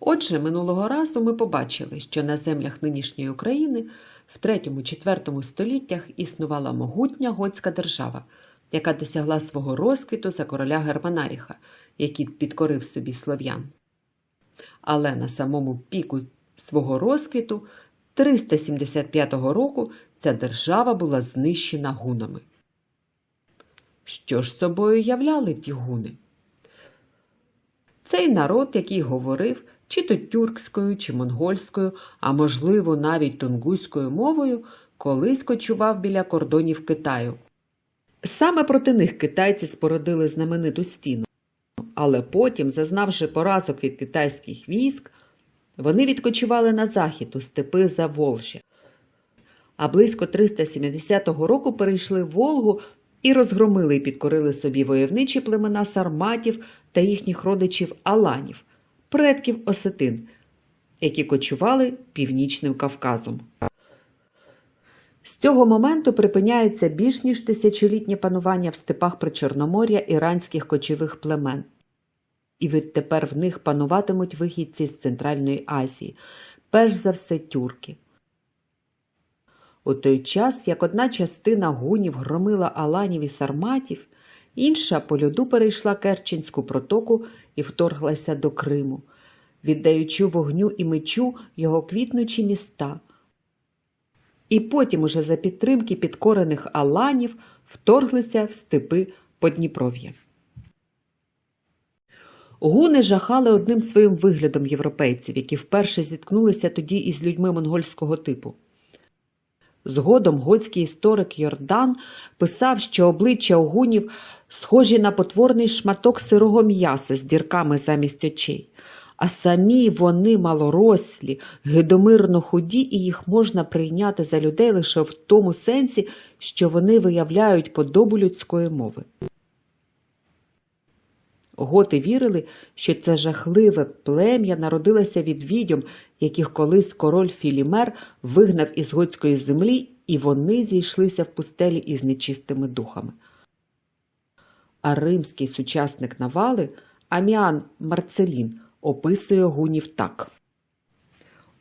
Отже, минулого разу ми побачили, що на землях нинішньої України в 3-4 століттях існувала могутня готська держава, яка досягла свого розквіту за короля Германаріха, який підкорив собі слов'ян. Але на самому піку свого розквіту 375 року ця держава була знищена гунами. Що ж собою являли ті гуни? Цей народ, який говорив чи то тюркською, чи монгольською, а можливо навіть тунгуською мовою, колись кочував біля кордонів Китаю. Саме проти них китайці спородили знамениту стіну. Але потім, зазнавши поразок від китайських військ, вони відкочували на захід у степи за Волжя. А близько 370 року перейшли Волгу і розгромили і підкорили собі войовничі племена сарматів та їхніх родичів Аланів, предків осетин, які кочували північним Кавказом. З цього моменту припиняється більш ніж тисячолітнє панування в степах Причорномор'я іранських кочових племен. І відтепер в них пануватимуть вихідці з Центральної Азії, перш за все тюрки. У той час, як одна частина гунів громила аланів і сарматів, інша по льоду перейшла Керченську протоку і вторглася до Криму, віддаючи вогню і мечу його квітнучі міста. І потім, уже за підтримки підкорених аланів, вторглися в степи Подніпров'я. Гуни жахали одним своїм виглядом європейців, які вперше зіткнулися тоді із людьми монгольського типу. Згодом готський історик Йордан писав, що обличчя огунів схожі на потворний шматок сирого м'яса з дірками замість очей, а самі вони малорослі, гидомирно худі, і їх можна прийняти за людей лише в тому сенсі, що вони виявляють подобу людської мови. Готи вірили, що це жахливе плем'я народилося від відьом, яких колись король Філімер вигнав із готської землі, і вони зійшлися в пустелі із нечистими духами. А римський сучасник Навали Аміан Марцелін описує гунів так.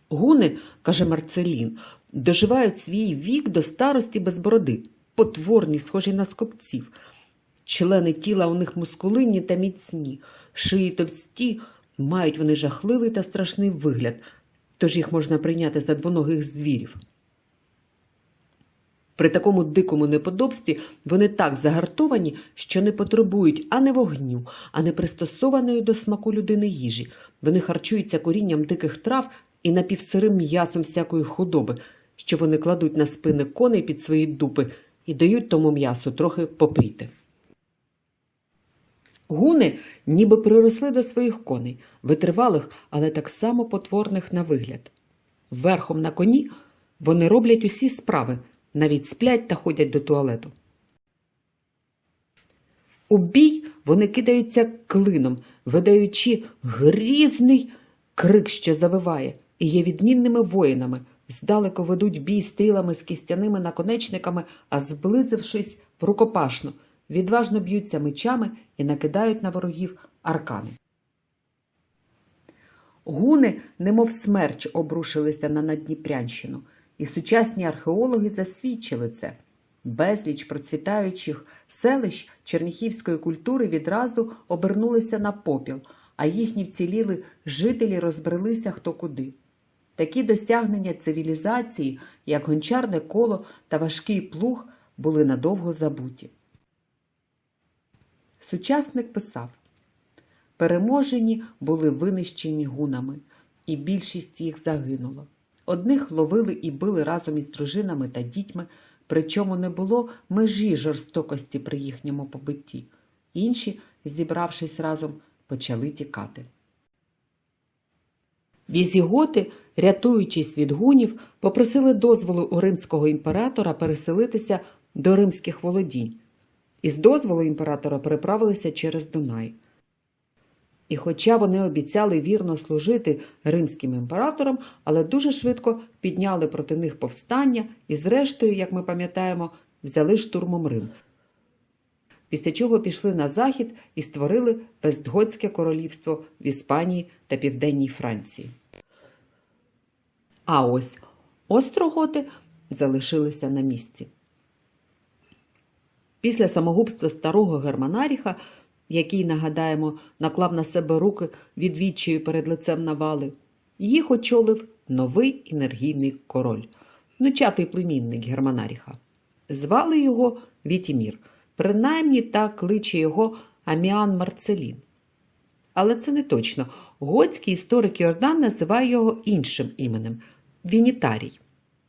Гуни, каже Марцелін, доживають свій вік до старості без бороди, потворні, схожі на скопців. Члени тіла у них мускулинні та міцні, шиї товсті, мають вони жахливий та страшний вигляд, тож їх можна прийняти за двоногих звірів. При такому дикому неподобстві вони так загартовані, що не потребують ані вогню, а не пристосованої до смаку людини їжі. Вони харчуються корінням диких трав і напівсирим м'ясом всякої худоби, що вони кладуть на спини коней під свої дупи і дають тому м'ясу трохи попріти. Гуни ніби приросли до своїх коней, витривалих, але так само потворних на вигляд. Верхом на коні вони роблять усі справи, навіть сплять та ходять до туалету. У бій вони кидаються клином, видаючи грізний крик, що завиває, і є відмінними воїнами, здалеку ведуть бій стрілами з кістяними наконечниками, а зблизившись в рукопашну, відважно б'ються мечами і накидають на ворогів аркани. Гуни, немов смерч, обрушилися на Надніпрянщину, і сучасні археологи засвідчили це. Безліч процвітаючих селищ черніхівської культури відразу обернулися на попіл, а їхні вціліли жителі розбрелися хто куди. Такі досягнення цивілізації, як гончарне коло та важкий плуг, були надовго забуті. Сучасник писав переможені були винищені гунами, і більшість їх загинуло. Одних ловили і били разом із дружинами та дітьми, причому не було межі жорстокості при їхньому побитті. Інші, зібравшись разом, почали тікати. Візіготи, рятуючись від гунів, попросили дозволу у римського імператора переселитися до римських володінь. Із дозволу імператора переправилися через Дунай. І хоча вони обіцяли вірно служити римським імператорам, але дуже швидко підняли проти них повстання і, зрештою, як ми пам'ятаємо, взяли штурмом Рим. після чого пішли на захід і створили Вестготське королівство в Іспанії та Південній Франції. А ось остроготи залишилися на місці. Після самогубства старого Германаріха, який, нагадаємо, наклав на себе руки відвідчою перед лицем навали, їх очолив новий енергійний король, внучатий племінник Германаріха. Звали його Вітімір, принаймні так кличе його Аміан Марцелін. Але це не точно. Готський історик Йордан називає його іншим іменем Вінітарій.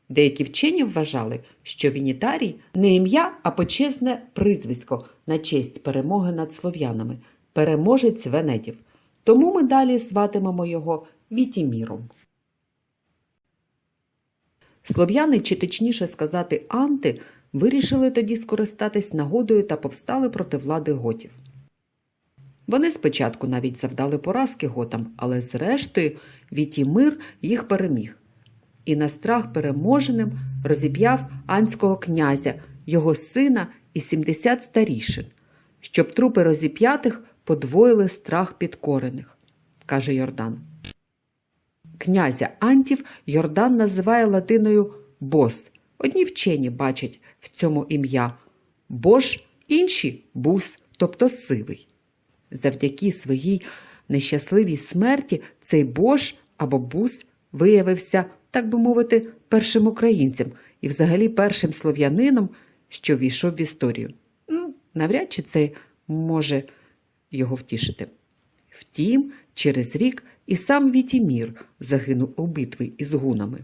Деякі вчені вважали, що Вінітарій не ім'я, а почесне призвисько на честь перемоги над слов'янами, переможець венедів. Тому ми далі зватимемо його Вітіміром. Слов'яни, чи точніше сказати, анти, вирішили тоді скористатись нагодою та повстали проти влади готів. Вони спочатку навіть завдали поразки готам, але зрештою Вітімир їх переміг. І на страх переможеним розіп'яв анського князя, його сина і 70 старішин, щоб трупи розіп'ятих подвоїли страх підкорених, каже Йордан. Князя Антів Йордан називає латиною бос. Одні вчені бачать в цьому ім'я бош, інші бус, тобто сивий. Завдяки своїй нещасливій смерті цей бош або бус виявився, так би мовити, першим українцем і взагалі першим слов'янином, що війшов в історію. Ну, навряд чи це може його втішити. Втім, через рік і сам Вітімір загинув у битві із гунами.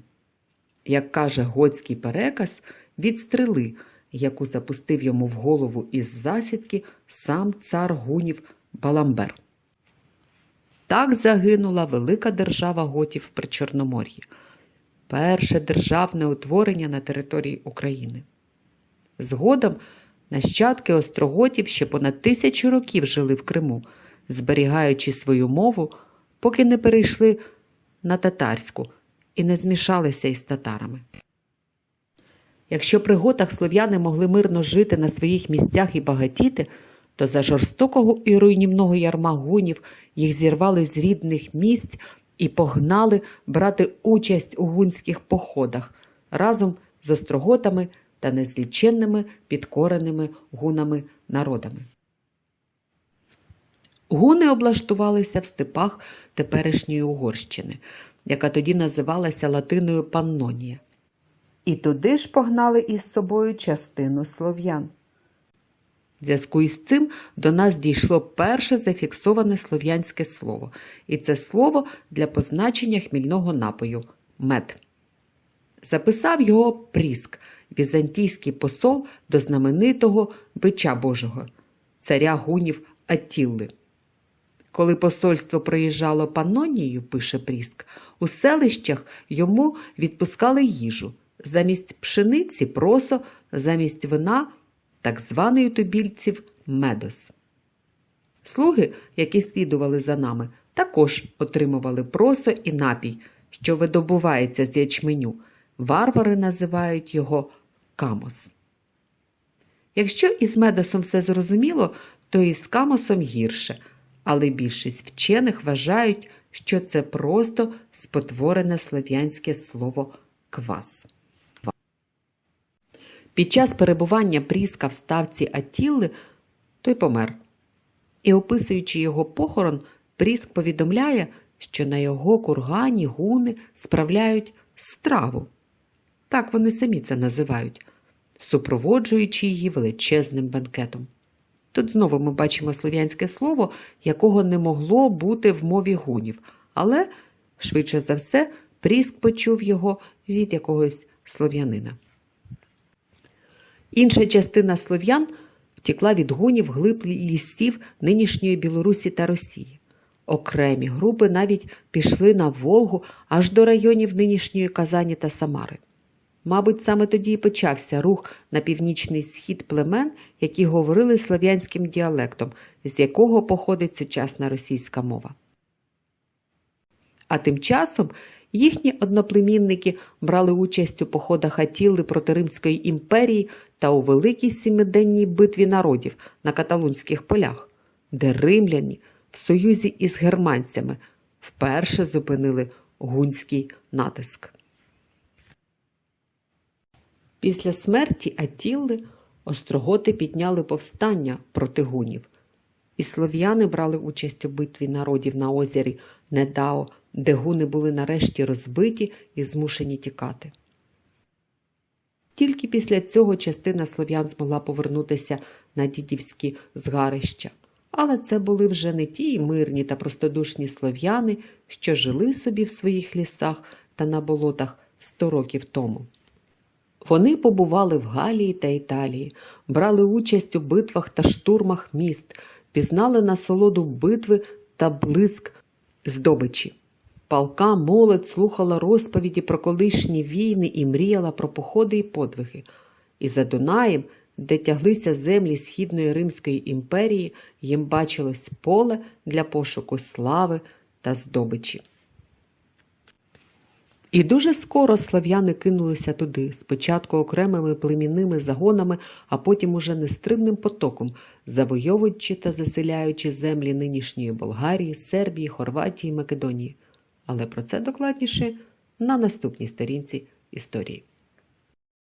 Як каже готський переказ, від стріли, яку запустив йому в голову із засідки сам цар гунів Баламбер. Так загинула велика держава готів при Чорномор'ї, перше державне утворення на території України. Згодом нащадки остроготів ще понад тисячу років жили в Криму, зберігаючи свою мову, поки не перейшли на татарську і не змішалися із татарами. Якщо при готах слов'яни могли мирно жити на своїх місцях і багатіти, то за жорстокого і руйнівного ярма гунів їх зірвали з рідних місць і погнали брати участь у гунських походах разом з остроготами та незліченними підкореними гунами народами. Гуни облаштувалися в степах теперішньої Угорщини, яка тоді називалася Латиною Паннонія. І туди ж погнали із собою частину слов'ян. Зв'язку із цим до нас дійшло перше зафіксоване слов'янське слово, і це слово для позначення хмільного напою мед. Записав його Пріск, візантійський посол до знаменитого бича Божого, царя гунів Аттілли. Коли посольство проїжджало Панонією, пише Пріск, у селищах йому відпускали їжу замість пшениці просо, замість вина так званий у тубільців медос. Слуги, які слідували за нами, також отримували просо і напій, що видобувається з ячменю. Варвари називають його камос. Якщо із медосом все зрозуміло, то і з камосом гірше, але більшість вчених вважають, що це просто спотворене слов'янське слово квас. Під час перебування Пріска в ставці Атілли той помер. І, описуючи його похорон, Пріск повідомляє, що на його кургані гуни справляють страву. Так вони самі це називають, супроводжуючи її величезним бенкетом. Тут знову ми бачимо слов'янське слово, якого не могло бути в мові гунів, але, швидше за все, Пріск почув його від якогось слов'янина. Інша частина слов'ян втекла від гунів глиб лісів нинішньої Білорусі та Росії. Окремі групи навіть пішли на Волгу аж до районів нинішньої Казані та Самари. Мабуть, саме тоді і почався рух на північний схід племен, які говорили слов'янським діалектом, з якого походить сучасна російська мова. А тим часом Їхні одноплемінники брали участь у походах Атіли проти Римської імперії та у великій сімиденній битві народів на каталунських полях, де римляні в союзі із германцями вперше зупинили гунський натиск. Після смерті Атілли остроготи підняли повстання проти гунів, і слов'яни брали участь у битві народів на озері Недао, де гуни були нарешті розбиті і змушені тікати. Тільки після цього частина слов'ян змогла повернутися на дідівські згарища. Але це були вже не ті мирні та простодушні слов'яни, що жили собі в своїх лісах та на болотах сто років тому. Вони побували в Галії та Італії, брали участь у битвах та штурмах міст, пізнали насолоду битви та блиск здобичі. Палка молодь слухала розповіді про колишні війни і мріяла про походи і подвиги. І за Дунаєм, де тяглися землі Східної Римської імперії, їм бачилось поле для пошуку слави та здобичі. І дуже скоро слав'яни кинулися туди, спочатку окремими племінними загонами, а потім уже нестримним потоком, завойовуючи та заселяючи землі нинішньої Болгарії, Сербії, Хорватії, Македонії. Але про це докладніше на наступній сторінці історії.